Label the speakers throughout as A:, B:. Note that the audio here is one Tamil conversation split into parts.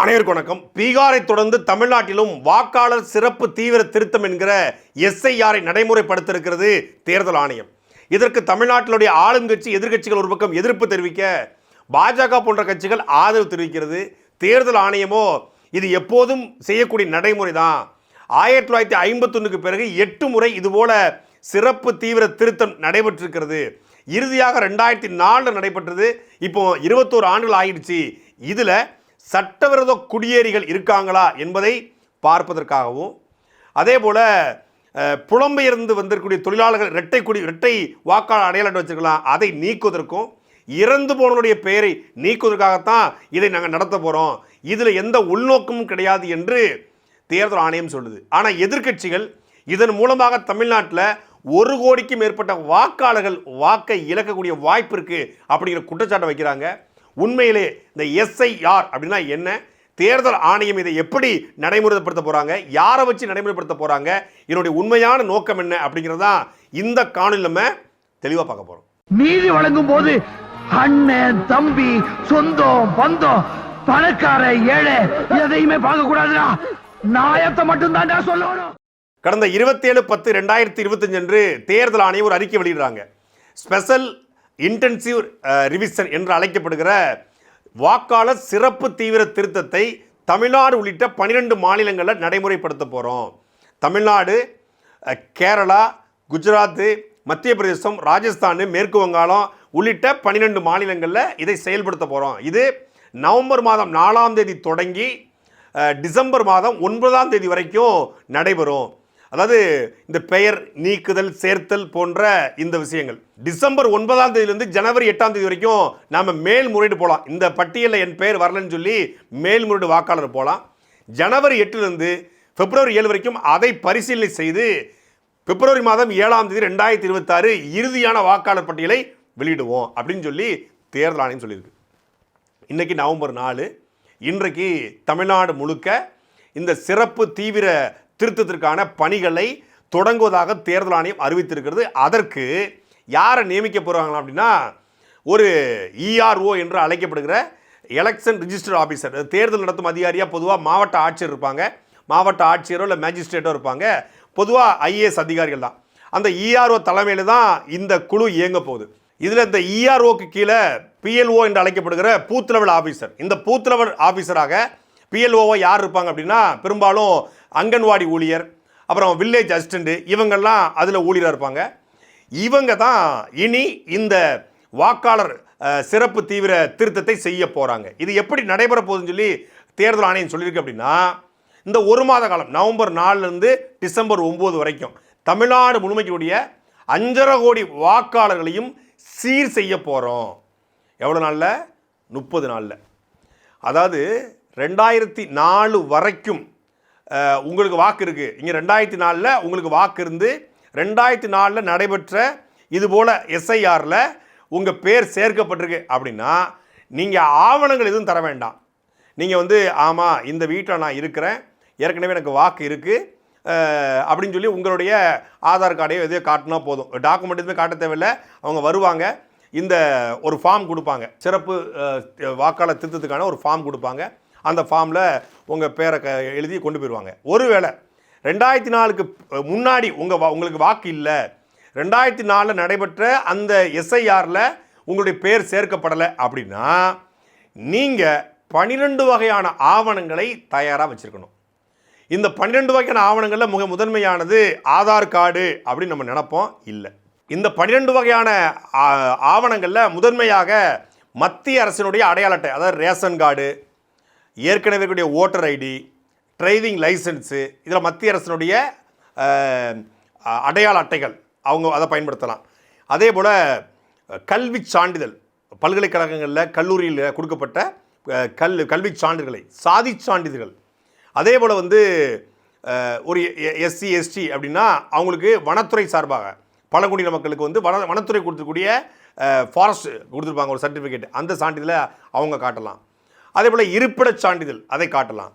A: அனைவருக்கு வணக்கம். பீகாரை தொடர்ந்து தமிழ்நாட்டிலும் வாக்காளர் சிறப்பு தீவிர திருத்தம் என்கிற எஸ்ஐஆரை நடைமுறைப்படுத்திருக்கிறது தேர்தல் ஆணையம். இதற்கு தமிழ்நாட்டிலுடைய ஆளும் கட்சி எதிர்கட்சிகள் ஒரு பக்கம் எதிர்ப்பு தெரிவிக்க பாஜக போன்ற கட்சிகள் ஆதரவு தெரிவிக்கிறது. தேர்தல் ஆணையமோ இது எப்போதும் செய்யக்கூடிய நடைமுறை தான் ஆயிரத்தி தொள்ளாயிரத்தி ஐம்பத்தொன்னுக்கு பிறகு எட்டு முறை இதுபோல சிறப்பு தீவிர திருத்தம் நடைபெற்றிருக்கிறது. இறுதியாக ரெண்டாயிரத்தி நாலில் நடைபெற்றது. இப்போ இருபத்தோரு ஆண்டுகள் ஆயிடுச்சு. இதில் சட்டவிரோத குடியேறிகள் இருக்காங்களா என்பதை பார்ப்பதற்காகவும் அதே போல் புலம்பெயர்ந்து வந்திருக்கக்கூடிய தொழிலாளர்கள் இரட்டை குடி இரட்டை வாக்காளர் அடையாளம் வச்சுருக்கலாம் அதை நீக்குவதற்கும் இறந்து போனவருடைய பெயரை நீக்குவதற்காகத்தான் இதை நாங்கள் நடத்த போகிறோம் இதில் எந்த உள்நோக்கமும் கிடையாது என்று தேர்தல் ஆணையம் சொல்லுது. ஆனால் எதிர்க்கட்சிகள் இதன் மூலமாக தமிழ்நாட்டில் ஒரு கோடிக்கும் மேற்பட்ட வாக்காளர்கள் வாக்கை இழக்கக்கூடிய வாய்ப்பு இருக்குது அப்படிங்கிற குற்றச்சாட்டை வைக்கிறாங்க. உண்மையிலே இந்த எஸ்ஐஆர் அப்படின்னா என்ன? தேர்தல் ஆணையம் இதை எப்படி நடைமுறைப்படுத்த போறாங்க? யாரை வச்சு நடைமுறைப்படுத்த போறாங்க? இதனுடைய உண்மையான நோக்கம் என்ன அப்படிங்கிறதான் இந்த காணொலி நம்ம தெளிவாக பார்க்க போறோம்.
B: நீதி வழங்கும் போது அண்ணன் தம்பி சொந்தம் பந்தம் பணக்கார ஏழை எதையுமே பார்க்க கூடாதுடா. நாயத்தை மட்டும் தான்டா சொல்லணும்.
A: கடந்த இருபத்தேழு பத்து ரெண்டாயிரத்தி இருபத்தஞ்சு அன்று தேர்தல் ஆணையம் ஒரு அறிக்கை வெளியிடுறாங்க. ஸ்பெஷல் இன்டென்சிவ் ரிவிஷன் என்று அழைக்கப்படுகிற வாக்காளர் சிறப்பு தீவிர திருத்தத்தை தமிழ்நாடு உள்ளிட்ட பன்னிரெண்டு மாநிலங்களில் நடைமுறைப்படுத்த போகிறோம் தமிழ்நாடு கேரளா குஜராத்து மத்திய பிரதேசம் ராஜஸ்தான் மேற்கு வங்காளம் உள்ளிட்ட பன்னிரெண்டு மாநிலங்களில் இதை செயல்படுத்த போகிறோம் இது நவம்பர் மாதம் நாலாம் தேதி தொடங்கி டிசம்பர் மாதம் ஒன்பதாம் தேதி வரைக்கும் நடைபெறும். அதாவது இந்த பெயர் நீக்குதல் சேர்த்தல் போன்ற இந்த விஷயங்கள். டிசம்பர் ஒன்பதாம் தேதியிலிருந்து ஜனவரி எட்டாம் தேதி வரைக்கும் நாம் மேல்முறையீடு போகலாம் இந்த பட்டியலில் என் பெயர் வரலன்னு சொல்லி மேல்முறையீடு வாக்காளர் போகலாம் ஜனவரி எட்டுலேருந்து பிப்ரவரி ஏழு வரைக்கும் அதை பரிசீலனை செய்து பிப்ரவரி மாதம் ஏழாம் தேதி ரெண்டாயிரத்தி இருபத்தாறு இறுதியான வாக்காளர் பட்டியலை வெளியிடுவோம் அப்படின்னு சொல்லி தேர்தல் ஆணையம் சொல்லியிருக்கு. இன்றைக்கி நவம்பர் நாலு. இன்றைக்கு தமிழ்நாடு முழுக்க இந்த சிறப்பு தீவிர திருத்தத்திற்கான பணிகளை தொடங்குவதாக தேர்தல் ஆணையம் அறிவித்திருக்கிறது. அதற்கு யாரை நியமிக்க போகிறாங்களா அப்படின்னா ஒரு இஆர்ஓ என்று அழைக்கப்படுகிற எலெக்ஷன் ரிஜிஸ்டர் ஆஃபீஸர் தேர்தல் நடத்தும் அதிகாரியாக பொதுவாக மாவட்ட ஆட்சியர் இருப்பாங்க. மாவட்ட ஆட்சியரோ இல்லை மேஜிஸ்ட்ரேட்டோ இருப்பாங்க. பொதுவாக ஐஏஎஸ் அதிகாரிகள் தான். அந்த இஆர்ஓ தலைமையில் தான் இந்த குழு இயங்க போகுது. இதில் இந்த இஆர்ஓக்கு கீழே பிஎல்ஓ என்று அழைக்கப்படுகிற பூத் லெவல் ஆஃபீஸர் இந்த பூத் லெவல் ஆஃபீஸராக பிஎல்ஓவை யார் இருப்பாங்க அப்படின்னா பெரும்பாலும் அங்கன்வாடி ஊழியர் அப்புறம் வில்லேஜ் அசிஸ்டண்ட்டு இவங்கெல்லாம் அதில் ஊழியராக இருப்பாங்க. இவங்க தான் இனி இந்த வாக்காளர் சிறப்பு தீவிர திருத்தத்தை செய்ய போகிறாங்க இது எப்படி நடைபெற போகுதுன்னு சொல்லி தேர்தல் ஆணையம் சொல்லியிருக்கு அப்படின்னா இந்த ஒரு மாத காலம் நவம்பர் நாலுலேருந்து டிசம்பர் ஒம்பது வரைக்கும் தமிழ்நாடு முழுமைக்குடைய அஞ்சரை கோடி வாக்காளர்களையும் சீர் செய்ய போகிறோம் எவ்வளோ நாளில்? முப்பது நாளில். அதாவது ரெண்டாயிரத்தி நாலு வரைக்கும் உங்களுக்கு வாக்கு இருக்குது இங்கே ரெண்டாயிரத்தி நாலில் உங்களுக்கு வாக்கு இருந்து ரெண்டாயிரத்தி நாலில் நடைபெற்ற இதுபோல் எஸ்ஐஆரில் உங்கள் பேர் சேர்க்கப்பட்டிருக்கு அப்படின்னா நீங்கள் ஆவணங்கள் எதுவும் தர வேண்டாம். நீங்கள் வந்து ஆமாம் இந்த வீட்டில் நான் இருக்கிறேன் ஏற்கனவே எனக்கு வாக்கு இருக்குது அப்படின்னு சொல்லி உங்களுடைய ஆதார் கார்டையோ எதையோ காட்டினா போதும். டாக்குமெண்ட் எதுவுமே காட்ட தேவையில்லை. அவங்க வருவாங்க இந்த ஒரு ஃபார்ம் கொடுப்பாங்க. சிறப்பு வாக்காளர் திருத்தத்துக்கான ஒரு ஃபார்ம் கொடுப்பாங்க. அந்த ஃபார்மில் உங்கள் பேரை க எழுதி கொண்டு போயிடுவாங்க ஒருவேளை ரெண்டாயிரத்தி நாலுக்கு முன்னாடி உங்கள் உங்களுக்கு வாக்கு இல்லை. ரெண்டாயிரத்தி நாலில் நடைபெற்ற அந்த எஸ்ஐஆரில் உங்களுடைய பேர் சேர்க்கப்படலை அப்படின்னா நீங்கள் பன்னிரெண்டு வகையான ஆவணங்களை தயாராக வச்சுருக்கணும். இந்த பன்னிரெண்டு வகையான ஆவணங்களில் மிக முதன்மையானது ஆதார் கார்டு அப்படின்னு நம்ம நினப்போம். இல்லை. இந்த பன்னிரெண்டு வகையான ஆவணங்களில் முதன்மையாக மத்திய அரசினுடைய அடையாள அட்டை அதாவது ரேஷன் கார்டு ஏற்கனவே இருக்கக்கூடிய ஓட்டர் ஐடி டிரைவிங் லைசன்ஸு இதில் மத்திய அரசினுடைய அடையாள அட்டைகள் அவங்க அதை பயன்படுத்தலாம். அதே போல் கல்வி சான்றிதழ் பல்கலைக்கழகங்களில் கல்லூரியில் கொடுக்கப்பட்ட கல் கல்வி சான்றிதழ்களை சாதி சான்றிதழ்கள். அதே போல் வந்து ஒரு எஸ்சி எஸ்டி அப்படின்னா அவங்களுக்கு வனத்துறை சார்பாக பழங்குடியின மக்களுக்கு வந்து வன வனத்துறை கொடுத்துக்கூடிய ஃபாரஸ்ட் கொடுத்துருப்பாங்க ஒரு சர்டிஃபிகேட் அந்த சான்றிதழை அவங்க காட்டலாம். அதே போல் இருப்பிடச் சான்றிதழ் அதை காட்டலாம்.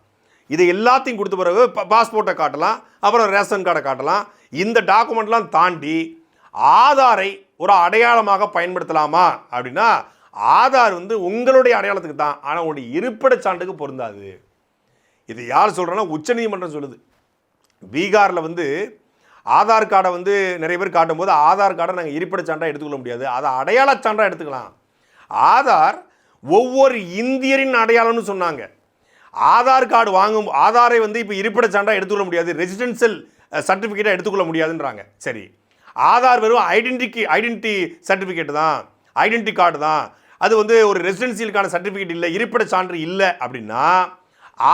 A: இது எல்லாத்தையும் கொடுத்த பிறகு பாஸ்போர்ட்டை காட்டலாம் அப்புறம் ரேஷன் கார்டை காட்டலாம். இந்த டாக்குமெண்ட்லாம் தாண்டி ஆதாரை ஒரு அடையாளமாக பயன்படுத்தலாமா அப்படின்னா ஆதார் வந்து உங்களுடைய அடையாளத்துக்கு தான் ஆனால் உங்களுடைய இருப்பிடச் சான்றுக்கு பொருந்தாது. இது யார் சொல்கிறேன்னா உச்சநீதிமன்றம் சொல்லுது. பீகாரில் வந்து ஆதார் கார்டை வந்து நிறைய பேர் காட்டும்போது ஆதார் கார்டை நாங்கள் இருப்பிட சான்றாக எடுத்துக்கொள்ள முடியாது. அதை அடையாள சான்றாக எடுத்துக்கலாம். ஆதார் ஒவ்வொரு இந்தியரின் அடையாளம்னு சொன்னாங்க. ஆதார் கார்டு வாங்கும் ஆதாரை வந்து இப்போ இருப்பிட சான்றாக எடுத்துக்கொள்ள முடியாது ரெசிடென்சியல் சர்டிஃபிகேட்டாக எடுத்துக்கொள்ள முடியாதுன்றாங்க. சரி. ஆதார் வெறும் ஐடென்டிட்டி ஐடென்டிட்டி சர்டிஃபிகேட் தான் ஐடென்டி கார்டு தான். அது வந்து ஒரு ரெசிடென்சியலுக்கான சர்டிஃபிகேட் இல்லை இருப்பிட சான்று இல்லை அப்படின்னா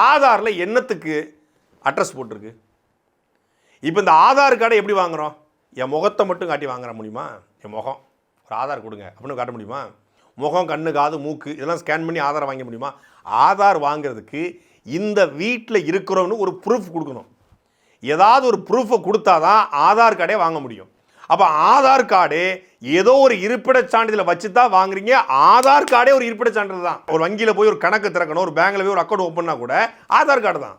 A: ஆதாரில் என்னத்துக்கு அட்ரஸ் போட்டிருக்கு? இப்போ இந்த ஆதார் கார்டை எப்படி வாங்குகிறோம் என் முகத்தை மட்டும் காட்டி வாங்குற முடியுமா? என் முகம். ஒரு ஆதார் கொடுங்க அப்படின்னு காட்ட முடியுமா? முகம் கண்ணு காது மூக்கு இதெல்லாம் ஸ்கேன் பண்ணி ஆதார் வாங்க முடியுமா? ஆதார் வாங்குறதுக்கு இந்த வீட்டில் இருக்கிறோன்னு ஒரு ப்ரூஃப் கொடுக்கணும். ஏதாவது ஒரு ப்ரூஃபை கொடுத்தா தான் ஆதார் கார்டே வாங்க முடியும். அப்போ ஆதார் கார்டு ஏதோ ஒரு இருப்பிடச் சான்றிதழை வச்சு தான் வாங்குறீங்க. ஆதார் கார்டே ஒரு இருப்பிடச் சான்றிதழ் தான். ஒரு வங்கியில் போய் ஒரு கணக்கு திறக்கணும் ஒரு பேங்கில் போய் ஒரு அக்கௌண்ட் ஓப்பன்னா கூட ஆதார் கார்டு தான்.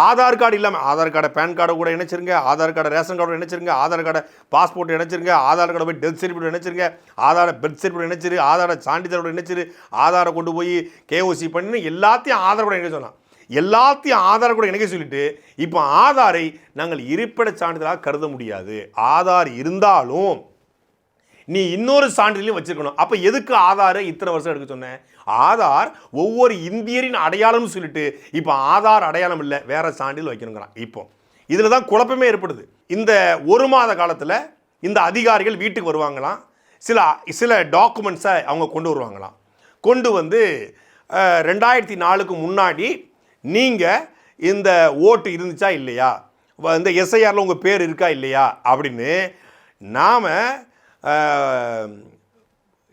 A: ஆதார் கார்டு இல்லாமல் ஆதார் கார்டை பேன் கார்டு கூட இணைச்சிருங்க ஆதார் கார்டை ரேஷன் கார்டு இணைச்சிருங்க ஆதார் கார்டை பாஸ்போர்ட் இணைச்சிருங்க ஆதார் கார்டை போய் டெத் சர்டிஃபிகேட் இணைச்சிருங்க ஆதார பெர்த் சர்டிஃபிகேட் இணைச்சிரு ஆதார சான்றிதழோட இணைச்சிரு ஆதாரை கொண்டு போய் கேஓசி பண்ணி எல்லாத்தையும் ஆதார் கூட இணைக்க சொன்னான். எல்லாத்தையும் ஆதார் கூட இணைக்க சொல்லிட்டு இப்போ ஆதாரை நாங்கள் இருப்பிட சான்றிதழாக கருத முடியாது. ஆதார் இருந்தாலும் நீ இன்னொரு சான்றிதழையும் வச்சுருக்கணும். அப்போ எதுக்கு ஆதாரை இத்தனை வருஷம் எடுக்க சொன்னேன் ஆதார் ஒவ்வொரு இந்தியரின் அடையாளம்னு சொல்லிட்டு இப்போ ஆதார் அடையாளம் இல்லை வேற சான்றிதழ் வைக்கணுங்கிறான். இப்போ இதில் தான் குழப்பமே ஏற்படுது. இந்த ஒரு மாத காலத்தில் இந்த அதிகாரிகள் வீட்டுக்கு வருவாங்களாம். சில சில டாக்குமெண்ட்ஸை அவங்க கொண்டு வருவாங்களாம். கொண்டு வந்து ரெண்டாயிரத்தி நாலுக்கு முன்னாடி நீங்கள் இந்த ஓட்டு இருந்துச்சா இல்லையா? வ- இந்த எஸ்ஐஆரில் உங்கள் பேர் இருக்கா இல்லையா? அப்படின்னு நாம்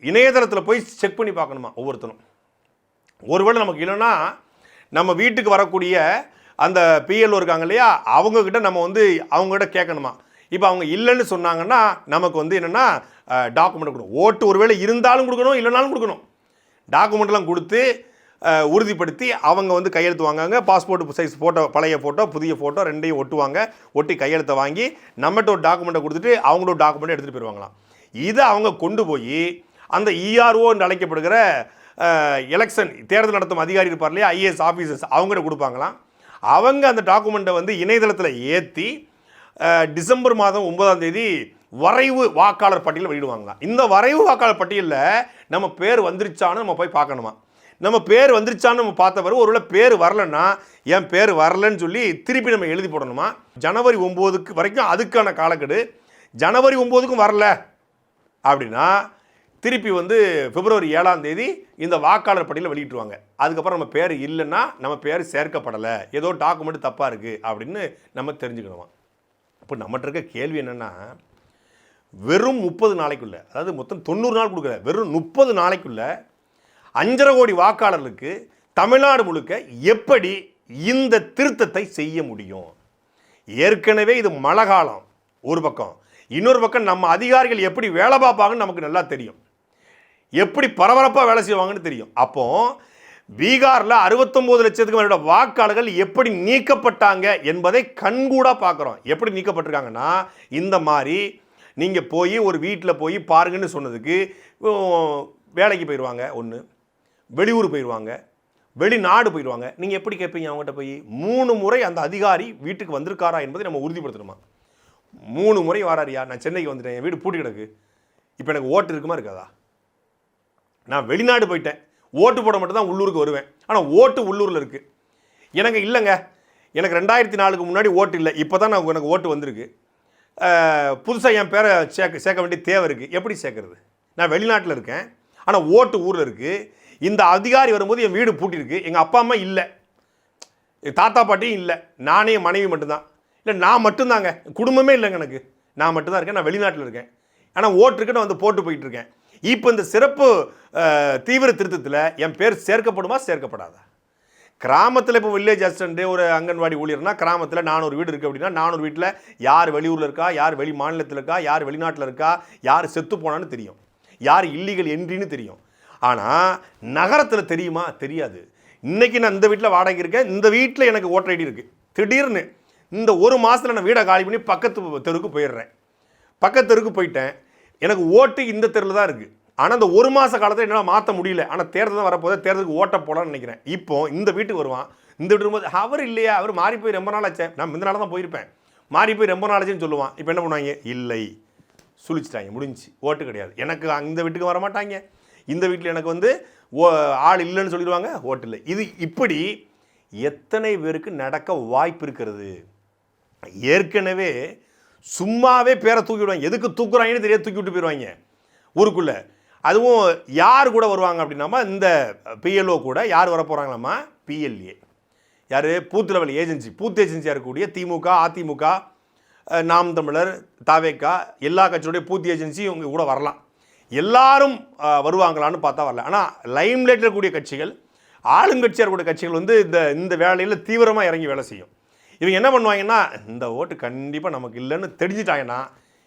A: இணையதளத்தில் போய் செக் பண்ணி பார்க்கணுமா ஒவ்வொருத்தரும் ஒருவேளை நமக்கு இல்லைன்னா நம்ம வீட்டுக்கு வரக்கூடிய அந்த பிஎல்ஓ இருக்காங்க இல்லையா அவங்கக்கிட்ட நம்ம வந்து அவங்ககிட்ட கேட்கணுமா? இப்போ அவங்க இல்லைன்னு சொன்னாங்கன்னா நமக்கு வந்து என்னென்னா டாக்குமெண்ட் கொடுக்கணும். ஓட்டு ஒருவேளை இருந்தாலும் கொடுக்கணும் இல்லைனாலும் கொடுக்கணும். டாக்குமெண்ட்லாம் கொடுத்து உறுதிப்படுத்தி அவங்க வந்து கையெழுத்து வாங்காங்க பாஸ்போர்ட் சைஸ் ஃபோட்டோ பழைய ஃபோட்டோ புதிய ஃபோட்டோ ரெண்டையும் ஒட்டுவாங்க. ஒட்டி கையெழுத்தை வாங்கி நம்மகிட்ட ஒரு டாக்குமெண்ட்டை கொடுத்துட்டு அவங்களோட டாக்குமெண்ட்டை எடுத்துகிட்டு போயிடுவாங்களாம் இதை அவங்க கொண்டு போய் அந்த இஆர்ஓ என்று அழைக்கப்படுகிற எலெக்ஷன் தேர்தல் நடத்தும் அதிகாரி இருப்பார் இல்லையா? ஐஏஎஸ் ஆஃபீஸர்ஸ் அவங்ககிட்ட கொடுப்பாங்களாம். அவங்க அந்த டாக்குமெண்ட்டை வந்து இணையதளத்தில் ஏற்றி டிசம்பர் மாதம் ஒன்பதாம் தேதி வரைவு வாக்காளர் பட்டியல் வெளியிடுவாங்களாம். இந்த வரைவு வாக்காளர் பட்டியலில் நம்ம பேர் வந்துருச்சான்னு நம்ம போய் பார்க்கணுமா? நம்ம பேர் வந்துருச்சான்னு நம்ம பார்த்த பிறகு ஒருவேளை பேர் வரலன்னா என் பேர் வரலன்னு சொல்லி திருப்பி நம்ம எழுதி போடணுமா? ஜனவரி ஒம்போதுக்கு வரைக்கும் அதுக்கான காலக்கெடு. ஜனவரி ஒம்போதுக்கும் வரல அப்படின்னா திருப்பி வந்து பிப்ரவரி ஏழாம் தேதி இந்த வாக்காளர் பட்டியலில் வெளியிட்டுருவாங்க. அதுக்கப்புறம் நம்ம பேர் இல்லைன்னா நம்ம பேர் சேர்க்கப்படலை. ஏதோ டாக்குமெண்ட் தப்பாக இருக்குது அப்படின்னு நம்ம தெரிஞ்சுக்கணுமா? இப்போ நம்மகிட்ட இருக்க கேள்வி என்னென்னா வெறும் முப்பது நாளைக்குள்ளே அதாவது மொத்தம் தொண்ணூறு நாள் கொடுக்குற வெறும் முப்பது நாளைக்குள்ளே அஞ்சரை கோடி வாக்காளர்களுக்கு தமிழ்நாடு முழுக்க எப்படி இந்த திருத்தத்தை செய்ய முடியும்? ஏற்கனவே இது மழை காலம் ஒரு பக்கம். இன்னொரு பக்கம் நம்ம அதிகாரிகள் எப்படி வேலை பார்ப்பாங்கன்னு நமக்கு நல்லா தெரியும். எப்படி பரபரப்பாக வேலை செய்வாங்கன்னு தெரியும். அப்போ பீகாரில் அறுபத்தொம்போது லட்சத்துக்கு மேலோட வாக்காளர்கள் எப்படி நீக்கப்பட்டாங்க என்பதை கண்கூடாக பார்க்குறோம் எப்படி நீக்கப்பட்டிருக்காங்கன்னா இந்த மாதிரி நீங்கள் போய் ஒரு வீட்டில் போய் பாருங்கன்னு சொன்னதுக்கு வேலைக்கு போயிடுவாங்க ஒன்று வெளியூர் போயிடுவாங்க வெளிநாடு போயிடுவாங்க நீங்கள் எப்படி கேட்பீங்க அவங்ககிட்ட போய்? மூணு முறை அந்த அதிகாரி வீட்டுக்கு வந்திருக்காரா என்பதை நம்ம உறுதிப்படுத்தணுமா? மூணு முறை வராரியா நான் சென்னைக்கு வந்துட்டேன் என் வீடு பூட்டி கிடக்கு. இப்போ எனக்கு ஓட்டு இருக்குமா இருக்காதா? நான் வெளிநாடு போயிட்டேன். ஓட்டு போட மட்டும் தான் உள்ளூருக்கு வருவேன். ஆனால் ஓட்டு உள்ளூரில் இருக்குது எனக்கு இல்லைங்க. எனக்கு ரெண்டாயிரத்தி நாலுக்கு முன்னாடி ஓட்டு இல்லை. இப்போ தான் நான் எனக்கு ஓட்டு வந்திருக்கு. புதுசாக என் பேரை சேர்க்க சேர்க்க வேண்டிய தேவை இருக்குது எப்படி சேர்க்கறது? நான் வெளிநாட்டில் இருக்கேன். ஆனால் ஓட்டு ஊரில் இருக்குது இந்த அதிகாரி வரும்போது என் வீடு பூட்டியிருக்கு. எங்கள் அப்பா அம்மா இல்லை. என் தாத்தா பாட்டியும் இல்லை. நானே என் மனைவி மட்டும்தான். இல்லை நான் மட்டும்தாங்க. குடும்பமே இல்லைங்க எனக்கு. நான் மட்டும்தான் இருக்கேன். நான் வெளிநாட்டில் இருக்கேன். ஆனால் ஓட்டுருக்கு நான் வந்து போட்டு போயிட்டுருக்கேன் இப்போ இந்த சிறப்பு தீவிர திருத்தத்தில் என் பேர் சேர்க்கப்படுமா சேர்க்கப்படாதா? கிராமத்தில் இப்போ வில்லேஜ் அசிஸ்டண்ட்டு ஒரு அங்கன்வாடி ஊழியர்னா கிராமத்தில் நானூறு வீடு இருக்குது அப்படின்னா நானூறு வீட்டில் யார் வெளியூரில் இருக்கா யார் வெளி மாநிலத்தில் இருக்கா யார் வெளிநாட்டில் இருக்கா யார் செத்து போனான்னு தெரியும். யார் இல்லீகல் என்றின்னு தெரியும். ஆனால் நகரத்தில் தெரியுமா? தெரியாது. இன்றைக்கி நான் இந்த வீட்டில் வாடகை இருக்கேன் இந்த வீட்டில் எனக்கு ஓட்டர் ஐடி இருக்குது திடீர்னு இந்த ஒரு மாதத்தில் நான் வீடை காலி பண்ணி பக்கத்து தெருவுக்கு போயிடுறேன். பக்கத்து தெருவுக்கு போயிட்டேன். எனக்கு ஓட்டு இந்த தெருவில் தான் இருக்குது ஆனால் அந்த ஒரு மாத காலத்தில் என்னால் மாற்ற முடியல. ஆனால் தேர்தல் தான் வரப்போதே தேர்தலுக்கு ஓட்ட போகலான்னு நினைக்கிறேன். இப்போ இந்த வீட்டுக்கு வருவான். இந்த வீட்டு இருக்கும்போது அவர் இல்லையா? அவர் மாறி போய் ரொம்ப நாள் ஆச்சே. நான் இந்த நாள் தான் போயிருப்பேன். மாறி போய் ரொம்ப நாள் ஆச்சுன்னு சொல்லுவான். இப்போ என்ன பண்ணுவாங்க? இல்லை. சுழிச்சிட்டாங்க. முடிஞ்சு ஓட்டு கிடையாது. எனக்கு அந்த வீட்டுக்கு வர மாட்டாங்க. இந்த வீட்டில் எனக்கு வந்து ஓ ஆள் இல்லைன்னு சொல்லிடுவாங்க. ஓட்டு இல்லை. இது இப்படி எத்தனை பேருக்கு நடக்க வாய்ப்பு இருக்கிறது? ஏற்கனவே சும்மாவே பேரை தூக்கி விடுவாங்க. எதுக்கு தூக்குறாங்கன்னு தெரியாது தூக்கி விட்டு போயிடுவாங்க. ஊருக்குள்ளே. அதுவும் யார் கூட வருவாங்க அப்படின்னாமா இந்த பிஎல்ஓ கூட யார் வர பிஎல்ஏ யார்? பூத் லெவல் ஏஜென்சி பூத் ஏஜென்சியாக இருக்கக்கூடிய திமுக அதிமுக நாம் தமிழர் தாவேக்கா எல்லா கட்சியோடைய பூத் ஏஜென்சி இவங்க கூட வரலாம். எல்லாரும் வருவாங்களான்னு பார்த்தா வரல. ஆனால் லைம்லைட்டில் இருக்கக்கூடிய கட்சிகள் ஆளுங்கட்சியாக இருக்கக்கூடிய கட்சிகள் வந்து இந்த இந்த வேலையில் தீவிரமாக இறங்கி வேலை செய்யும். இவங்க என்ன பண்ணுவாங்கன்னா இந்த ஓட்டு கண்டிப்பாக நமக்கு இல்லைன்னு தெரிஞ்சிட்டாங்கன்னா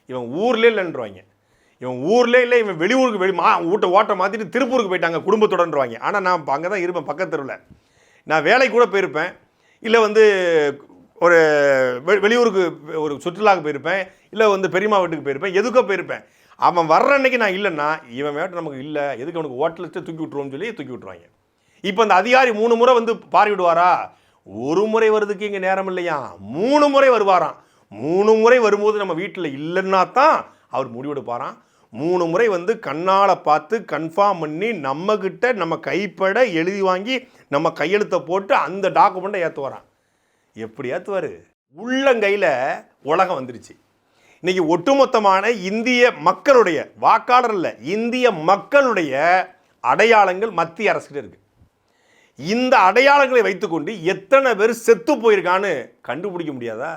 A: இவன் ஊர்லேயே இல்லைன்றவாங்க. இவன் ஊர்லேயே இல்லை இவன் வெளியூருக்கு வெளி மா வீட்டை ஓட்டை மாற்றிட்டு திருப்பூருக்கு போயிட்டாங்க குடும்பத்துடன்றாங்க ஆனால் நான் அங்கே தான் இருப்பேன் பக்கத்துருவில் நான் வேலைக்கு கூட போயிருப்பேன். இல்லை வந்து ஒரு வெ- வெளியூருக்கு ஒரு சுற்றுலாவுக்கு போயிருப்பேன். இல்லை வந்து பெரியம்மா வீட்டுக்கு போயிருப்பேன். எதுக்கோ போயிருப்பேன். அவன் வர்ற அன்னைக்கு நான் இல்லைன்னா இவன் வேட்டு நமக்கு இல்லை. எதுக்கு அவனுக்கு ஹோட்டலிஸ்ட்டு தூக்கி விட்ருவோம்னு சொல்லி தூக்கி விட்ருவாங்க இப்போ அந்த அதிகாரி மூணு முறை வந்து பார்வையிடுவாரா? ஒரு முறை வருதுக்கு இங்கே நேரம் இல்லையா? மூணு முறை வருவாராம். மூணு முறை வரும்போது நம்ம வீட்டில் இல்லைன்னா தான் அவர் முடிவெடுப்பாராம். மூணு முறை வந்து கண்ணால் பார்த்து கன்ஃபார்ம் பண்ணி நம்மக்கிட்ட நம்ம கைப்பட எழுதி வாங்கி நம்ம கையெழுத்தை போட்டு அந்த டாக்குமெண்ட்டை ஏற்றுவாராம் எப்படி ஏற்றுவார் உள்ளங்கையில் உலகம் வந்துருச்சு. இன்றைக்கி ஒட்டுமொத்தமான இந்திய மக்களுடைய வாக்காளர் இல்லை இந்திய மக்களுடைய அடையாளங்கள் மத்திய அரசுகிட்ட இருக்குது இந்த அடையாளங்களை வைத்துக்கொண்டு எத்தனை பேர் செத்து போயிருக்கான்னு கண்டுபிடிக்க முடியாதா?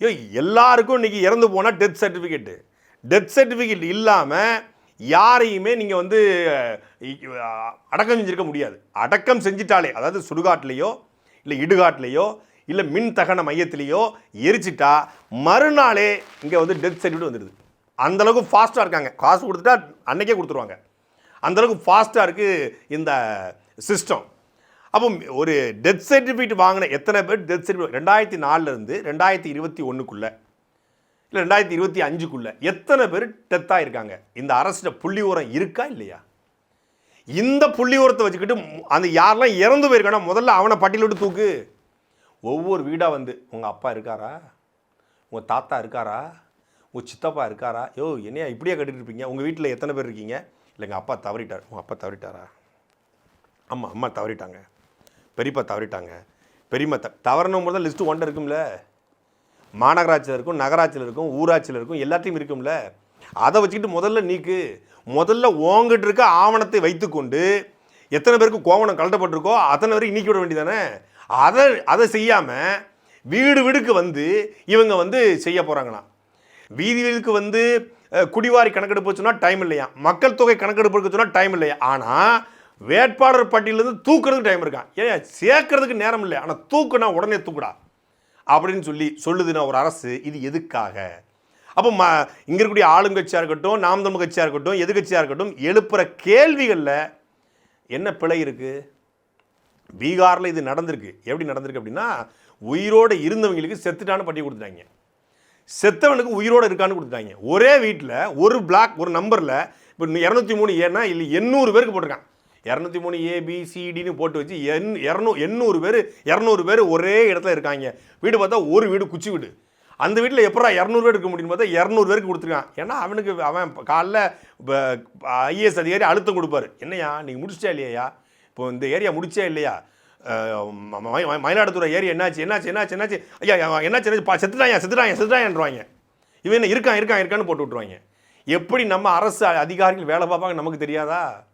A: ஐயோ எல்லாருக்கும் இன்னைக்கு இறந்து போனால் டெத் சர்டிஃபிகேட்டு டெத் சர்டிஃபிகேட் இல்லாமல் யாரையுமே நீங்கள் வந்து அடக்கம் செஞ்சுருக்க முடியாது. அடக்கம் செஞ்சிட்டாலே அதாவது சுடுகாட்டிலேயோ இல்லை இடுகாட்டிலேயோ இல்லை மின் தகன மையத்திலேயோ எரிச்சிட்டா மறுநாளே இங்கே வந்து டெத் சர்டிஃபிகேட் வந்துடுது அந்தளவுக்கு ஃபாஸ்ட்டாக இருக்காங்க. காசு கொடுத்துட்டா அன்னைக்கே கொடுத்துருவாங்க. அந்தளவுக்கு ஃபாஸ்ட்டாக இருக்குது இந்த சிஸ்டம் அப்போ ஒரு டெத் சர்டிஃபிகேட் வாங்கின எத்தனை பேர் டெத் சர்டிஃபிகேட் ரெண்டாயிரத்தி நாலுலேருந்து ரெண்டாயிரத்தி இருபத்தி ஒன்றுக்குள்ளே இல்லை ரெண்டாயிரத்தி இருபத்தி அஞ்சுக்குள்ளே எத்தனை பேர் டெத்தாக இருக்காங்க இந்த அரசில் புள்ளி உரம் இருக்கா இல்லையா? இந்த புள்ளி உரத்தை வச்சுக்கிட்டு அந்த யாரெல்லாம் இறந்து போயிருக்கானா முதல்ல அவனை பட்டியல் விட்டு தூக்கு. ஒவ்வொரு வீடாக வந்து உங்கள் அப்பா இருக்காரா? உங்கள் தாத்தா இருக்காரா? உங்கள் சித்தப்பா இருக்காரா? யோ என்னையா இப்படியா கட்டிட்டு இருப்பீங்க? உங்கள் வீட்டில் எத்தனை பேர் இருக்கீங்க? இல்லை எங்கள் அப்பா தவறிட்டார். உங்கள் அப்பா தவறிட்டாரா? அம்மா அம்மா தவறிட்டாங்க. பெரியப்பா தவறிட்டாங்க. பெரியம்மா த தவறணும் போது லிஸ்ட்டு ஒன்று இருக்கும்ல மாநகராட்சியில் இருக்கும் நகராட்சியில் இருக்கும் ஊராட்சியில் இருக்கும் எல்லாத்தையும் இருக்கும்ல. அதை வச்சுக்கிட்டு முதல்ல நீக்கு. முதல்ல ஓங்கிட்டு இருக்க ஆவணத்தை வைத்துக்கொண்டு எத்தனை பேருக்கு கோவணம் கழட்டப்பட்டிருக்கோ அத்தனை வரைக்கும் நீக்கி விட வேண்டியதானே அதை அதை செய்யாமல் வீடு வீடுக்கு வந்து இவங்க வந்து செய்ய போகிறாங்களாம் வீதி வீதிக்கு வந்து குடிவாரி கணக்கெடுப்பு சொன்னால் டைம் இல்லையா மக்கள் தொகை கணக்கெடுப்பு சொன்னால் டைம் இல்லையா ஆனால் வேட்பாளர் பட்டியலேருந்து தூக்குறதுக்கு டைம் இருக்கான் ஏன் சேர்க்கறதுக்கு நேரம் இல்லை ஆனால் தூக்குனா உடனே தூக்குடா. அப்படின்னு சொல்லி சொல்லுதுன்னா ஒரு அரசு இது எதுக்காக? அப்போ ம இங்கே இருக்கக்கூடிய ஆளுங்கட்சியாக இருக்கட்டும் நாம் தமிழ் கட்சியாக இருக்கட்டும் எதிர்கட்சியாக இருக்கட்டும் எழுப்புகிற கேள்விகளில் என்ன பிழை இருக்குது பீகாரில் இது நடந்திருக்கு. எப்படி நடந்திருக்கு அப்படின்னா உயிரோடு இருந்தவங்களுக்கு செத்துட்டான்னு பட்டி கொடுத்துட்டாங்க. செத்தவனுக்கு உயிரோடு இருக்கான்னு கொடுத்துட்டாங்க. ஒரே வீட்டில் ஒரு பிளாக் ஒரு நம்பரில் இப்போ இரநூத்தி மூணு ஏன்னா இல்லை எண்ணூறு பேருக்கு போட்டிருக்கான். இரநூத்தி மூணு ஏபிசிடின்னு போட்டு வச்சு எண் இரநூ எண்ணூறு பேர் இரநூறு பேர் ஒரே இடத்துல இருக்காங்க. வீடு பார்த்தா ஒரு வீடு குச்சி வீடு. அந்த வீட்டில் எப்படா இரநூறு பேர் இருக்க முடியும்னு பார்த்தா இரநூறு பேருக்கு கொடுத்துருக்கான். ஏன்னா அவனுக்கு அவன் காலைல ஐஏஎஸ் அதிகாரி அழுத்தம் கொடுப்பாரு. என்னையா நீங்கள் முடிச்சிட்டா இல்லையா இப்போ இந்த ஏரியா முடிச்சே இல்லையா? ம- மயிலாடுதுறை ஏரியா என்னாச்சு என்னாச்சு என்னாச்சு என்னாச்சு? ஐயா அவன் என்னாச்சு என்னாச்சு? பா செத்துட்டாயா செத்துட்டாயா செத்துட்டாயன்றாங்க இவன் என்ன இருக்கான் இருக்கான் இருக்கான்னு போட்டு விட்ருவாங்க எப்படி நம்ம அரசு அதிகாரிகள் வேலை பார்ப்பாங்க நமக்கு தெரியாதா?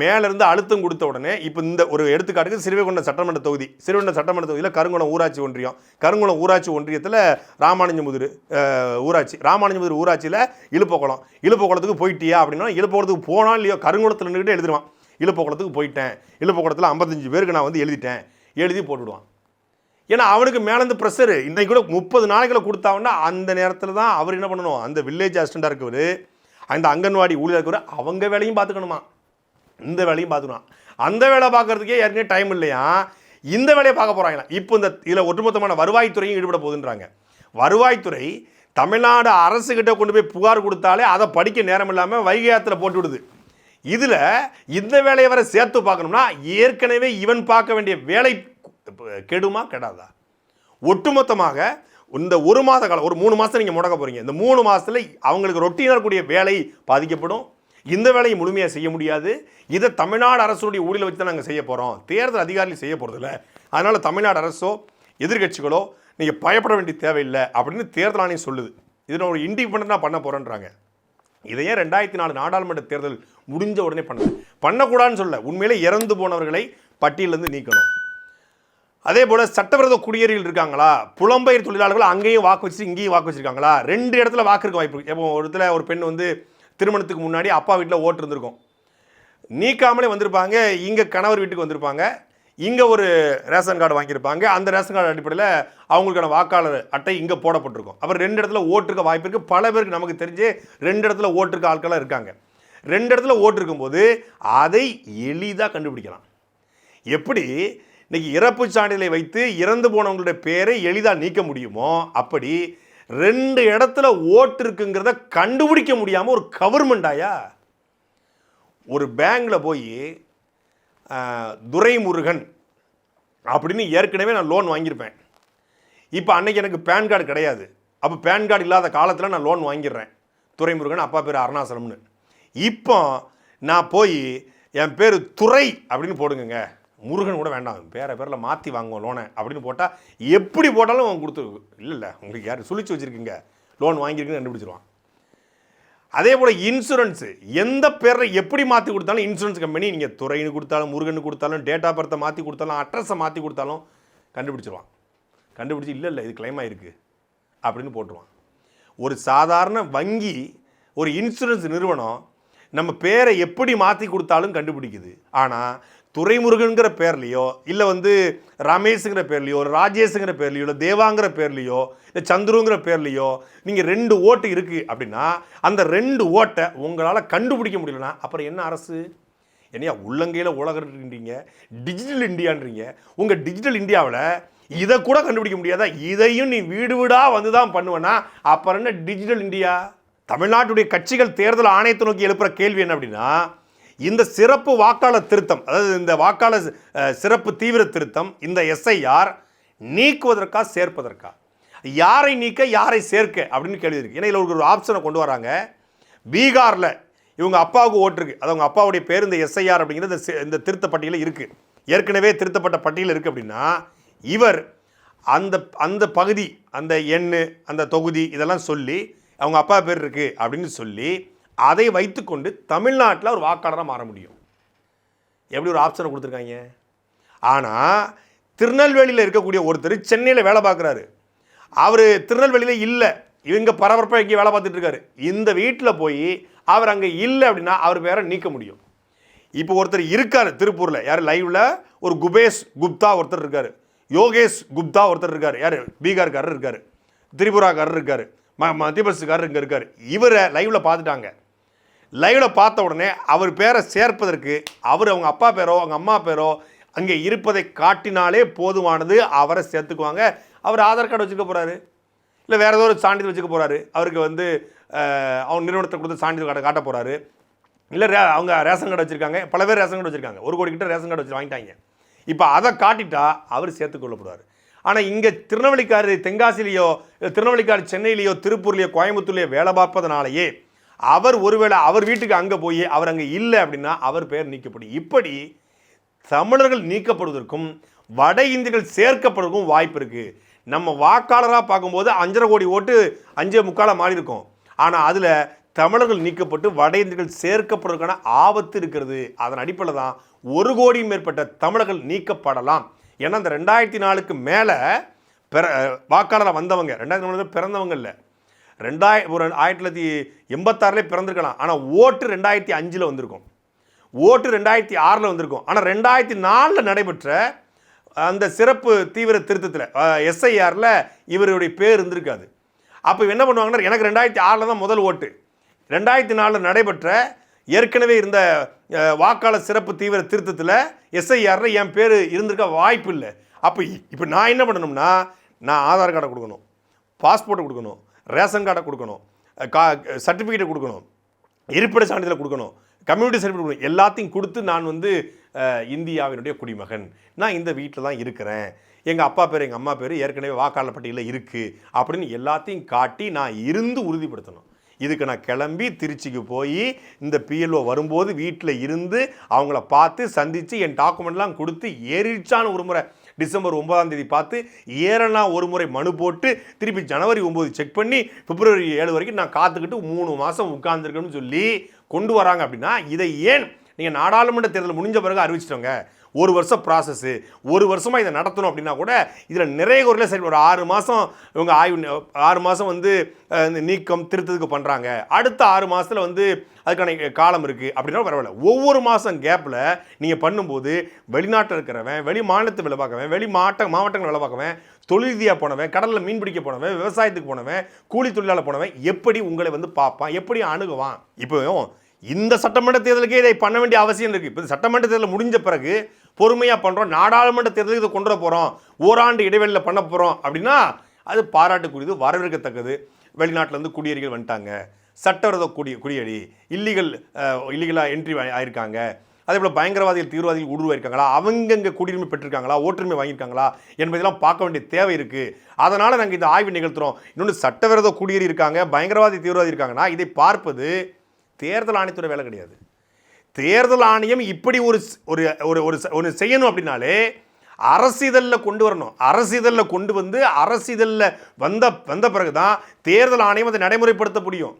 A: மேலேருந்து அழுத்தம் கொடுத்த உடனே இப்போ இந்த ஒரு எடுத்துக்காட்டுக்கு சிறுவைகுண்ட சட்டமன்ற தொகுதி. சிறுவைகுண்டம் சட்டமன்ற தொகுதியில் கருங்குளம் ஊராட்சி ஒன்றியம். கருங்குளம் ஊராட்சி ஒன்றியத்தில் ராமானுஜமுதிர் ஊராட்சி. ராமானுஜமுதிர் ஊராட்சியில் இழுப்பக்குளம் இழுப்பக்குளத்துக்கு போயிட்டியா அப்படின்னா இழுப்பக்குளத்துக்கு போனால் இல்லையோ கருங்குளத்தில் நின்றுக்கிட்டே எழுதிடுவான். இழுப்பக்குளத்துக்கு போயிட்டேன். இழுப்பக்குளத்தில் ஐம்பத்தஞ்சு பேருக்கு நான் வந்து எழுதிட்டேன். எழுதி போட்டுவிடுவான் ஏன்னா அவனுக்கு மேலேருந்து ப்ரெஷரு இன்றைக்கு கூட முப்பது நாளைக்குள்ள கொடுத்தாங்கன்னா அந்த நேரத்தில் தான் அவர் என்ன பண்ணணும்? அந்த வில்லேஜ் அசிஸ்டண்ட்டாக இருக்கவர் அந்த அங்கன்வாடி ஊழியர் இருக்கவர் அவங்க வேலையும் பார்த்துக்கணுமா? இந்த வேலையும் பார்த்துக்கலாம் அந்த வேலை பார்க்கறதுக்கே ஏற்கனவே டைம் இல்லையா? இந்த வேலையை பார்க்க போகிறாங்களா இப்போ இந்த இதில் ஒட்டுமொத்தமான வருவாய்த்துறையும் ஈடுபட போகுதுன்றாங்க. வருவாய்த்துறை தமிழ்நாடு அரசுக்கிட்ட கொண்டு போய் புகார் கொடுத்தாலே அதை படிக்க நேரம் இல்லாமல் வைகை ஆத்துல போட்டு விடுது. இதில் இந்த வேலையை வர சேர்த்து பார்க்கணும்னா ஏற்கனவே இவன் பார்க்க வேண்டிய வேலை கெடுமா கெடாதா? ஒட்டுமொத்தமாக இந்த ஒரு மாத காலம் ஒரு மூணு மாதம் நீங்கள் முடக்க போகிறீங்க இந்த மூணு மாதத்தில் அவங்களுக்கு ரொட்டீனாக கூடிய வேலை பாதிக்கப்படும். இந்த வேலையை முழுமையாக செய்ய முடியாது. இதை தமிழ்நாடு அரசுடைய ஊழியில் வச்சு தான் நாங்கள் செய்ய போகிறோம் தேர்தல் அதிகாரிகள் செய்ய போகிறதில்ல அதனால் தமிழ்நாடு அரசோ எதிர்க்கட்சிகளோ நீங்கள் பயப்பட வேண்டிய தேவையில்லை அப்படின்னு தேர்தல் ஆணையம் சொல்லுது. இதில் ஒரு இண்டிபெண்ட்டாக பண்ண போகிறேன்றாங்க இதையே ரெண்டாயிரத்தி நாலு நாடாளுமன்ற தேர்தல் முடிஞ்ச உடனே பண்ண பண்ணக்கூடாதுன்னு சொல்ல உண்மையிலே இறந்து போனவர்களை பட்டியலேருந்து நீக்கணும். அதே போல் சட்டவிரோத குடியேறிகள் இருக்காங்களா? புலம்பெயர் தொழிலாளர்கள் அங்கேயும் வாக்கு வச்சு இங்கேயும் வாக்கு வச்சிருக்காங்களா? ரெண்டு இடத்துல வாக்கு இருக்க வாய்ப்பு இப்போ ஒரு இடத்துல ஒரு பெண் வந்து திருமணத்துக்கு முன்னாடி அப்பா வீட்டில் ஓட்டு இருந்திருக்கும். நீக்காமலே வந்திருப்பாங்க இங்கே கணவர் வீட்டுக்கு வந்திருப்பாங்க இங்கே ஒரு ரேஷன் கார்டு வாங்கியிருப்பாங்க அந்த ரேஷன் கார்டு அடிப்படையில் அவங்களுக்கான வாக்காளர் அட்டை இங்கே போடப்பட்டிருக்கும். அப்புறம் ரெண்டு இடத்துல ஓட்டுருக்க வாய்ப்பு இருக்குது பல பேருக்கு நமக்கு தெரிஞ்சு ரெண்டு இடத்துல ஓட்டுருக்க ஆட்களாக இருக்காங்க. ரெண்டு இடத்துல ஓட்டு இருக்கும்போது அதை எளிதாக கண்டுபிடிக்கலாம். எப்படி? இன்றைக்கி இறப்பு சான்றிதழை வைத்து இறந்து போனவங்களுடைய பேரை எளிதாக நீக்க முடியுமோ? அப்படி ரெண்டு இடத்துல ஓட்டு இருக்குங்கிறத கண்டுபிடிக்க முடியாமல் ஒரு கவர்மெண்டாயா ஒரு பேங்க்கில் போய் துரைமுருகன் அப்படின்னு ஏற்கனவே நான் லோன் வாங்கியிருப்பேன். இப்போ அன்னைக்கு எனக்கு பேன் கார்டு கிடையாது. அப்போ பேன் கார்டு இல்லாத காலத்தில் நான் லோன் வாங்கிடுறேன். துரைமுருகன் அப்பா பேர் அருணாசலம்னு. இப்போ நான் போய் என் பேர் துரை அப்படின்னு போடுங்கங்க. முருகன் கூட வேண்டாம் பேரை பேரில் மாற்றி வாங்குவோம் லோனை அப்படின்னு போட்டால் எப்படி போட்டாலும் அவன் கொடுத்து இல்லை இல்லை உங்களுக்கு யார் சுழிச்சு வச்சுருக்கீங்க? லோன் வாங்கியிருக்குன்னு கண்டுபிடிச்சிருவான். அதே போல் இன்சூரன்ஸு எந்த பேரை எப்படி மாற்றி கொடுத்தாலும் இன்சூரன்ஸ் கம்பெனி நீங்கள் துறைன்னு கொடுத்தாலும் முருகன் கொடுத்தாலும் டேட் ஆஃப் பர்த்தை மாற்றி கொடுத்தாலும் அட்ரஸை மாற்றி கொடுத்தாலும் கண்டுபிடிச்சிருவான். கண்டுபிடிச்சி இல்லை இல்லை இது கிளைம் ஆகிருக்கு அப்படின்னு போட்டுருவான். ஒரு சாதாரண வங்கி ஒரு இன்சூரன்ஸ் நிறுவனம் நம்ம பேரை எப்படி மாற்றி கொடுத்தாலும் கண்டுபிடிக்குது. ஆனால் துறைமுருகனுங்கிற பேர்லையோ இல்லை வந்து ரமேஷுங்கிற பேர்லையோ ராஜேஷுங்கிற பேர்லையோ இல்லை தேவாங்கிற பேர்லையோ இல்லை சந்துருங்கிற பேர்லையோ நீங்கள் ரெண்டு ஓட்டு இருக்குது அப்படின்னா அந்த ரெண்டு ஓட்டை உங்களால் கண்டுபிடிக்க முடியலனா அப்புறம் என்ன அரசு? என்னையா உள்ளங்கையில் உலகன்றீங்க டிஜிட்டல் இந்தியான்றீங்க. உங்கள் டிஜிட்டல் இந்தியாவில் இதை கூட கண்டுபிடிக்க முடியாதா? இதையும் நீ வீடு வீடாக வந்து தான் பண்ணுவேன்னா அப்புறம் என்ன டிஜிட்டல் இந்தியா? தமிழ்நாட்டுடைய கட்சிகள் தேர்தல் ஆணையத்தை நோக்கி எழுப்புகிற கேள்வி என்ன அப்படின்னா இந்த சிறப்பு வாக்காளர் திருத்தம் அதாவது இந்த வாக்காளர் சிறப்பு தீவிர திருத்தம் இந்த எஸ்ஐஆர் நீக்குவதற்கா சேர்ப்பதற்கா? யாரை நீக்க யாரை சேர்க்க? அப்படின்னு கேள்வி ஏன்னா இதில் ஒரு ஆப்ஷனை கொண்டு வராங்க. பீகாரில் இவங்க அப்பாவுக்கு ஓட்டுருக்கு அது அவங்க அப்பாவுடைய பேர் இந்த எஸ்ஐஆர் அப்படிங்கிறது இந்த திருத்த பட்டியலில் இருக்குது ஏற்கனவே திருத்தப்பட்ட பட்டியல் இருக்குது அப்படின்னா இவர் அந்த அந்த பகுதி அந்த எண்ணு அந்த தொகுதி இதெல்லாம் சொல்லி அவங்க அப்பா பேர் இருக்குது அப்படின்னு சொல்லி அதை வைத்துக்கொண்டு தமிழ்நாட்டில் ஒரு வாக்காளராக மாற முடியும். எப்படி ஒரு ஆப்ஷனை கொடுத்துருக்காங்க? ஆனால் திருநெல்வேலியில் இருக்கக்கூடிய ஒருத்தர் சென்னையில் வேலை பார்க்குறாரு. அவர் திருநெல்வேலியில் இல்லை. இவங்க பரபரப்பாக இங்கே வேலை பார்த்துட்டு இருக்காரு. இந்த வீட்டில் போய் அவர் அங்கே இல்லை அப்படின்னா அவர் பேரை நீக்க முடியும். இப்போ ஒருத்தர் இருக்கார் திருப்பூரில். யார்? லைவில் ஒரு குபேஷ் குப்தா ஒருத்தர் இருக்கார். யோகேஷ் குப்தா ஒருத்தர் இருக்கார். யார்? பீகார்காரர் இருக்கார். திரிபுராக்காரர் இருக்கார். ம மத்திய பிரதேசக்காரர் இங்கே இருக்கார். இவரை லைவில் பார்த்துட்டாங்க. லைவில் பார்த்த உடனே அவர் பேரை சேர்ப்பதற்கு அவர் அவங்க அப்பா பேரோ அவங்க அம்மா பேரோ அங்கே இருப்பதை காட்டினாலே போதுமானது அவரை சேர்த்துக்குவாங்க. அவர் ஆதார் கார்டு வச்சுக்க போகிறாரு இல்லை வேறு ஏதோ ஒரு சான்றிதழ் வச்சுக்க போகிறாரு அவருக்கு வந்து அவங்க நிறுவனத்தை கொடுத்து சான்றிதழ் காட்ட காட்ட போகிறாரு இல்லை ரே அவங்க ரேஷன் கார்டு வச்சுருக்காங்க. பல பேர் ரேஷன் கார்டு வச்சுருக்காங்க. ஒரு கோடி கிட்ட ரேஷன் கார்டு வச்சு வாங்கிட்டாங்க. இப்போ அதை காட்டிட்டா அவர் சேர்த்துக்கொள்ளப்படுவார் ஆனால் இங்கே திருநெல்வேலிக்காரர் தென்காசிலேயோ திருநெல்வேலிக்காரர் சென்னையிலேயோ திருப்பூர்லேயோ கோயம்புத்தூர்லேயோ வேலை பார்ப்பதனாலேயே அவர் ஒருவேளை அவர் வீட்டுக்கு அங்கே போய் அவர் அங்கே இல்லை அப்படின்னா அவர் பெயர் நீக்கப்படும். இப்படி தமிழர்கள் நீக்கப்படுவதற்கும் வட இந்தியர்கள் சேர்க்கப்படுவதற்கும் வாய்ப்பு இருக்குது நம்ம வாக்காளராக பார்க்கும்போது அஞ்சரை கோடி ஓட்டு அஞ்சே முக்காலாக மாறி இருக்கும். ஆனால் அதில் தமிழர்கள் நீக்கப்பட்டு வட இந்தியர்கள் சேர்க்கப்படுவதற்கான ஆபத்து இருக்கிறது. அதன் அடிப்படையில் தான் ஒரு கோடியும் மேற்பட்ட தமிழர்கள் நீக்கப்படலாம். ஏன்னா இந்த ரெண்டாயிரத்தி நாலுக்கு மேலே பிற வாக்காளராக வந்தவங்க ரெண்டாயிரத்தி நாலு பிறந்தவங்க இல்லை. ரெண்டாய ஒரு ஆயிரத்தி தொள்ளாயிரத்தி எண்பத்தாறுலேயே பிறந்திருக்கலாம். ஆனால் ஓட்டு ரெண்டாயிரத்தி அஞ்சில் வந்திருக்கும். ஓட்டு ரெண்டாயிரத்தி ஆறில் வந்திருக்கும். ஆனால் ரெண்டாயிரத்தி நாலில் நடைபெற்ற அந்த சிறப்பு தீவிர திருத்தத்தில் எஸ்ஐஆரில் இவருடைய பேர் இருந்திருக்காது. அப்போ என்ன பண்ணுவாங்கன்னா எனக்கு ரெண்டாயிரத்தி ஆறில் தான் முதல் ஓட்டு. ரெண்டாயிரத்தி நாலில் நடைபெற்ற ஏற்கனவே இருந்த வாக்காளர் சிறப்பு தீவிர திருத்தத்தில் எஸ்ஐஆரில் என் பேர் இருந்திருக்க வாய்ப்பு இல்லை. அப்போ இப்போ நான் என்ன பண்ணணும்னா நான் ஆதார் கார்டை கொடுக்கணும். பாஸ்போர்ட்டை கொடுக்கணும். ரேஷன் கார்டை கொடுக்கணும். கா சர்டிஃபிகேட்டை கொடுக்கணும். இருப்பிட சான்றிதழை கொடுக்கணும். கம்யூனிட்டி சர்டிஃபிகேட் எல்லாத்தையும் கொடுத்து நான் வந்து இந்தியாவினுடைய குடிமகன். நான் இந்த வீட்டில் தான் இருக்கிறேன். எங்கள் அப்பா பேர் எங்கள் அம்மா பேர் ஏற்கனவே வாக்காளர் பட்டியலில் இருக்குது அப்படின்னு எல்லாத்தையும் காட்டி நான் இருந்து உறுதிப்படுத்தணும். இதுக்கு நான் கிளம்பி திருச்சிக்கு போய் இந்த பிஎல்ஓ வரும்போது வீட்டில் இருந்து அவங்கள பார்த்து சந்தித்து என் டாக்குமெண்ட்லாம் கொடுத்து ஏறிச்சான்னு ஒரு முறை. டிசம்பர் ஒன்பதாம் தேதி பார்த்து ஏறனா ஒரு முறை மனு போட்டு திருப்பி ஜனவரி ஒம்பது செக் பண்ணி பிப்ரவரி ஏழு வரைக்கும் நான் காத்துக்கிட்டு மூணு மாதம் உட்கார்ந்துருக்கேன்னு சொல்லி கொண்டு வராங்க அப்படின்னா இதை ஏன் நீங்கள் நாடாளுமன்ற தேர்தல் முடிஞ்ச பிறகு அறிவிச்சிட்டோங்க? ஒரு வருஷம் ப்ராசஸ்ஸு ஒரு வருஷமாக இதை நடத்தணும் அப்படின்னா கூட இதில் நிறைய குறையில் சரி ஒரு ஆறு மாதம் இவங்க ஆய்வு ஆறு மாதம் வந்து இந்த நீக்கம் திருத்தத்துக்கு பண்ணுறாங்க அடுத்த ஆறு மாதத்தில் வந்து அதுக்கான காலம் இருக்குது அப்படின்னா பரவாயில்ல. ஒவ்வொரு மாதம் கேப்பில் நீங்கள் பண்ணும்போது வெளிநாட்டில் இருக்கிறவன் வெளி மாநிலத்தை வேலை பார்க்கவன் வெளி மாவட்ட மாவட்டங்கள் வேலை பார்க்கவன் தொழில் ரீதியாக போனவன் கடலில் மீன் பிடிக்க போனவன் விவசாயத்துக்கு போனவன் கூலி தொழிலாளர் போனவன் எப்படி உங்களை வந்து பார்ப்பான் எப்படி அணுகுவான்? இப்போ இந்த சட்டமன்ற தேர்தலுக்கே இதை பண்ண வேண்டிய அவசியம் இருக்குது இப்போ சட்டமன்ற தேர்தல் முடிஞ்ச பிறகு பொறுமையாக பண்ணுறோம் நாடாளுமன்ற தேர்தலுக்கு இதை கொண்டு வர போகிறோம் ஓராண்டு இடைவெளியில் பண்ண போகிறோம் அப்படின்னா அது பாராட்டுக்குரியது வரவேற்கத்தக்கது. வெளிநாட்டிலேருந்து குடியேறிகள் வந்துட்டாங்க. சட்டவிரோத குடி குடியேறி இல்லீகல் இல்லீகலாக என்ட்ரி ஆயிருக்காங்க. அதே போல் பயங்கரவாதிகள் தீவிரவாதிகள் உருவாயிருக்காங்களா அவங்க இங்கே குடியுரிமை பெற்றிருக்காங்களா? ஓட்டுரிமை வாங்கியிருக்காங்களா? என்பதெல்லாம் பார்க்க வேண்டிய தேவை இருக்குது அதனால் நாங்கள் இந்த ஆய்வு நிகழ்த்துறோம். இன்னொன்று சட்டவிரோத குடியேறி இருக்காங்க பயங்கரவாதி தீவிரவாதி இருக்காங்கன்னா இதை பார்ப்பது தேர்தல் ஆணையத்தோட வேலை கிடையாது. தேர்தல் ஆணையம் இப்படி ஒரு ஒரு ஒரு ஒரு ஒன்று செய்யணும் அப்படின்னாலே அரசிதழில் கொண்டு வரணும். அரசிதழில் கொண்டு வந்து அரசிதழில் வந்த வந்த பிறகு தான் தேர்தல் ஆணையம் அதை நடைமுறைப்படுத்த முடியும்.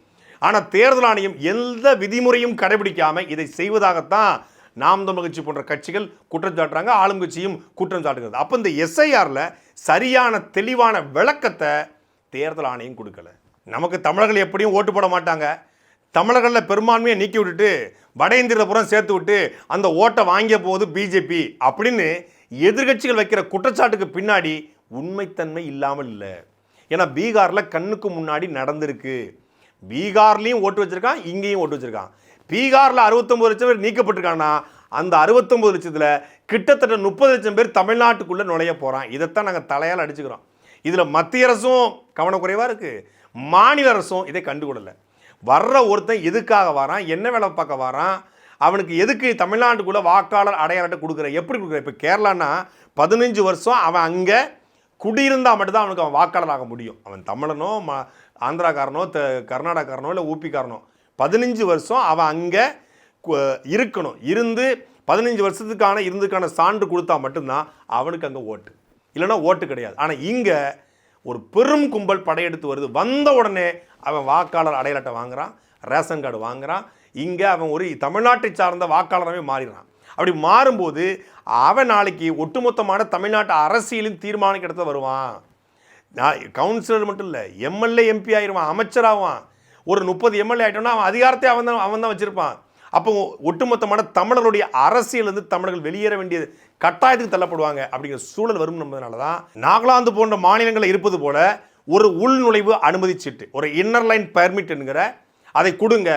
A: ஆனால் தேர்தல் ஆணையம் எந்த விதிமுறையும் கடைபிடிக்காமல் இதை செய்வதாகத்தான் நாம் தமிழ்கட்சி போன்ற கட்சிகள் குற்றம் சாட்டுறாங்க ஆளும் கட்சியும் குற்றம் சாட்டுகிறது. அப்போ இந்த எஸ்ஐஆரில் சரியான தெளிவான விளக்கத்தை தேர்தல் ஆணையம் கொடுக்கல. நமக்கு தமிழர்கள் எப்படியும் ஓட்டு போட மாட்டாங்க. தமிழர்களில் பெரும்பான்மையை நீக்கி விட்டுட்டு வட இந்தியரை புறம் சேர்த்து விட்டு அந்த ஓட்டை வாங்கிய போது பிஜேபி அப்படின்னு எதிர்க்கட்சிகள் வைக்கிற குற்றச்சாட்டுக்கு பின்னாடி உண்மைத்தன்மை இல்லாமல் இல்லை. ஏன்னா பீகாரில் கண்ணுக்கு முன்னாடி நடந்திருக்கு. பீகார்லேயும் ஓட்டு வச்சுருக்கான் இங்கேயும் ஓட்டு வச்சுருக்கான். பீகாரில் அறுபத்தொம்பது லட்சம் பேர் நீக்கப்பட்டிருக்காங்கன்னா அந்த அறுபத்தொம்பது லட்சத்தில் கிட்டத்தட்ட முப்பது லட்சம் பேர் தமிழ்நாட்டுக்குள்ளே நுழைய போகிறான் இதைத்தான் நாங்கள் தலையால் அடிச்சுக்கிறோம். இதில் மத்திய அரசும் கவனக்குறைவாக இருக்குது மாநில அரசும் இதை கண்டுகொள்ளலை. வர்ற ஒருத்தன் எதுக்காக வரான்? என்ன வேலை பார்க்க வரான்? அவனுக்கு எதுக்கு தமிழ்நாட்டுக்குள்ளே வாக்காளர் அடையாளத்தை கொடுக்குற? எப்படி கொடுக்குற? இப்போ கேரளானா பதினஞ்சு வருஷம் அவன் அங்கே குடியிருந்தால் மட்டும்தான் அவனுக்கு அவன் வாக்காளர் ஆக முடியும். அவன் தமிழனோ ம ஆந்திராக்காரனோ த கர்நாடகாரனோ இல்லை ஊப்பிக்காரனோ பதினஞ்சு வருஷம் அவன் அங்கே இருக்கணும். இருந்து பதினஞ்சு வருஷத்துக்கான இருந்துக்கான சான்று கொடுத்தா மட்டும்தான் அவனுக்கு அங்கே ஓட்டு. இல்லைன்னா ஓட்டு கிடையாது. ஆனால் இங்கே ஒரு பெரும் கும்பல் படையெடுத்து வருது. வந்த உடனே அவன் வாக்காளர் அடையாளட்டை வாங்குறான் ரேஷன் கார்டு வாங்குறான் இங்கே அவன் ஒரு தமிழ்நாட்டை சார்ந்த வாக்காளராகவே மாறிடுறான். அப்படி மாறும்போது அவன் நாளைக்கு ஒட்டுமொத்தமான தமிழ்நாட்டு அரசியலின் தீர்மானம் இடத்துல வருவான். நான் கவுன்சிலர் மட்டும் இல்லை எம்எல்ஏ எம்பி ஆயிடுவான் அமைச்சராவான். ஒரு முப்பது எம்எல்ஏ ஆகிட்டோம்னா அவன் அதிகாரத்தை அவன் தான் அவன் தான் வச்சுருப்பான். அப்போ ஒட்டுமொத்தமான தமிழர்களுடைய அரசியல் தமிழர்கள் வெளியேற வேண்டிய கட்டாயத்துக்கு தள்ளப்படுவாங்க அப்படிங்கிற சூழல் வரும் என்பதனால தான் நாகாலாந்து போன்ற மாநிலங்களில் இருப்பது போல ஒரு உள்நுழைவு அனுமதி சீட்டு ஒரு இன்னர் லைன் பெர்மிட் என்கிற அதை கொடுங்க.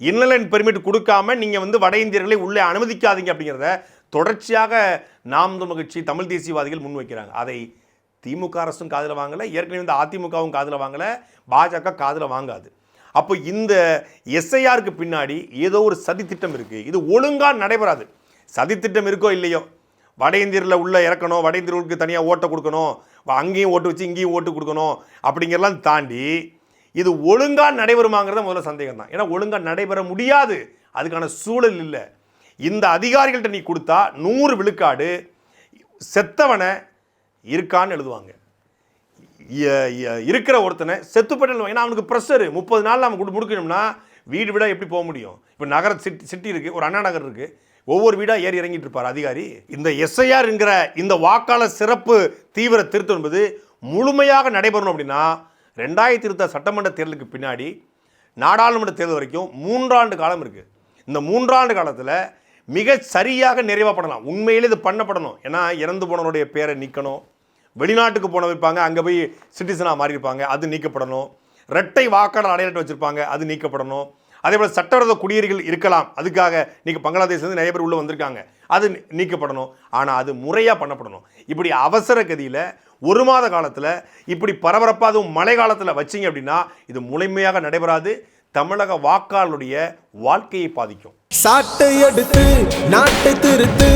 A: இன்னர் லைன் பெர்மிட் கொடுக்காம நீங்கள் வந்து வட இந்தியர்களை உள்ளே அனுமதிக்காதீங்க அப்படிங்கிறத தொடர்ச்சியாக நாம் தமிழ் கட்சி தமிழ் தேசியவாதிகள் முன்வைக்கிறாங்க. அதை திமுக அரசும் காதில் வாங்கலை ஏற்கனவே வந்து அதிமுகவும் காதில் வாங்கலை பாஜக காதில் வாங்காது. அப்போ இந்த எஸ்ஐஆருக்கு பின்னாடி ஏதோ ஒரு சதித்திட்டம் இருக்குது இது ஒழுங்காக நடைபெறாது. சதித்திட்டம் இருக்கோ இல்லையோ? வட இந்தியரில் உள்ளே இறக்கணும் வட இந்தியர்களுக்கு தனியாக ஓட்டை கொடுக்கணும் அங்கேயும் ஓட்டு வச்சு இங்கேயும் ஓட்டு கொடுக்கணும் அப்படிங்கிறலாம் தாண்டி இது ஒழுங்காக நடைபெறுமாங்கிறத முதல்ல சந்தேகம் தான் ஏன்னா ஒழுங்காக நடைபெற முடியாது. அதுக்கான சூழல் இல்லை. இந்த அதிகாரிகள்கிட்ட நீ கொடுத்தா நூறு விழுக்காடு செத்தவனை இருக்கான்னு எழுதுவாங்க. இருக்கிற ஒருத்தனை செத்துப்பட்டு ஏன்னா அவனுக்கு ப்ரெஷரு முப்பது நாள் நம்ம கொடு முடிக்கணும்னா வீடு வீடாக எப்படி போக முடியும்? இப்போ நகர சிட்டி சிட்டி இருக்குது ஒரு அண்ணா நகர் இருக்குது ஒவ்வொரு வீடாக ஏறி இறங்கிட்டு இருப்பார் அதிகாரி. இந்த எஸ்ஐஆர் என்கிற இந்த வாக்காளர் சிறப்பு தீவிர திருத்தம் என்பது முழுமையாக நடைபெறணும் அப்படின்னா ரெண்டாயிரத்தி இருபத்தாறு சட்டமன்ற தேர்தலுக்கு பின்னாடி நாடாளுமன்ற தேர்தல் வரைக்கும் மூன்றாண்டு காலம் இருக்குது இந்த மூன்றாண்டு காலத்தில் மிக சரியாக நிறைவாக பண்ணலாம். உண்மையிலே இது பண்ணப்படணும். ஏன்னா இறந்து போனவருடைய பேரை நீக்கணும். வெளிநாட்டுக்கு போன வைப்பாங்க அங்கே போய் சிட்டிசனாக மாறியிருப்பாங்க அது நீக்கப்படணும். ரெட்டை வாக்காளர் அடையாளம் வச்சுருப்பாங்க அது நீக்கப்படணும். அதே போல் சட்டவிரோத குடியேறிகள் இருக்கலாம் அதுக்காக நீங்கள் பங்களாதேஷ்லேருந்து நிறைய பேர் உள்ளே வந்திருக்காங்க அது நீக்கப்படணும். ஆனால் அது முறையாக பண்ணப்படணும். இப்படி அவசர கதியில் ஒரு மாத காலத்தில் இப்படி பரபரப்பாக அதுவும் மழை காலத்தில் வச்சிங்க அப்படின்னா இது முழுமையாக நடைபெறாது. தமிழக வாக்காளருடைய வாழ்க்கையை பாதிக்கும்.
C: சாட்டை எடுத்து நாட்டை திருத்து